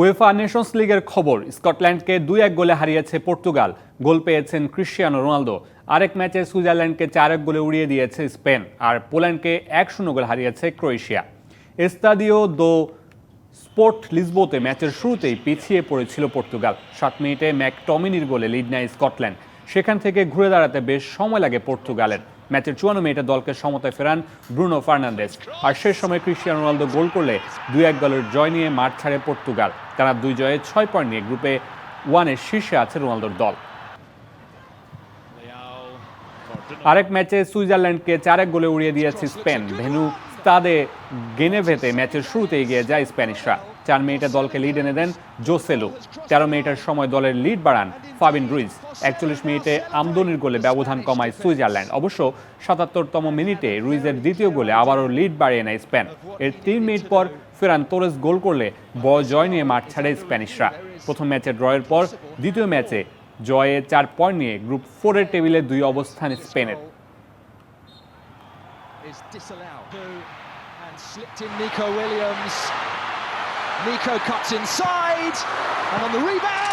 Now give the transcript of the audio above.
UEFA Nations লিগের খবর, স্কটল্যান্ডকে দুই এক গোলে হারিয়েছে পর্তুগাল। গোল পেয়েছেন ক্রিশ্চিয়ানো রোনালদো। আরেক ম্যাচে সুইজারল্যান্ডকে চার এক গোলে উড়িয়ে দিয়েছে স্পেন, আর পোল্যান্ডকে এক শূন্য গোলে হারিয়েছে ক্রোয়েশিয়া। এস্তাদিও দো স্পোর্ট লিসবোতে ম্যাচের শুরুতেই পিছিয়ে পড়েছিল পর্তুগাল। সাত মিনিটে ম্যাক টমিনির গোলে লিড নেয় স্কটল্যান্ড। সেখান থেকে ঘুরে দাঁড়াতে বেশ সময় লাগে পর্তুগালের। ম্যাচের চুয়ান্ন মিনিটে দলকে সমতায় ফেরান ব্রুনো ফার্নান্দেস আর শেষ সময় ক্রিশ্চিয়ানো রোনালদো গোল করলে দুই এক গোলের জয় নিয়ে মাঠ ছাড়ে পর্তুগাল। তারা দুই জয়ে ছয় পয়েন্ট নিয়ে গ্রুপে ওয়ানের শীর্ষে আছে রোনালদোর দল। আরেক ম্যাচে সুইজারল্যান্ডকে চার এক গোলে উড়িয়ে দিয়েছে স্পেন। ভেনু স্তাদে গেনেভেতে ম্যাচের শুরুতে এগিয়ে যায় স্প্যানিশরা। চার মিনিটে দলকে লিড এনে দেন জোসেলু। তেরো মিনিটের সময় দলের লিড বাড়ান ফাবিন রুইজ। একচল্লিশ মিনিটে আমদনির গোলে ব্যবধান কমায় সুইজারল্যান্ড। অবশ্য সাতাত্তরতম মিনিটে রুইজের দ্বিতীয় গোলে আবারও লিড বাড়িয়ে নেয় স্পেন। এর তিন মিনিট পর ফেরান তোরেস গোল করলে বড় জয় নিয়ে মাঠ ছাড়ে স্প্যানিশরা। প্রথম ম্যাচে ড্রয়ের পর দ্বিতীয় ম্যাচে জয়ে চার পয়েন্ট নিয়ে গ্রুপ ফোরের টেবিলে দুই অবস্থান স্পেনের। Is disallowed. And slipped in Nico Williams. Nico cuts inside, and on the rebound,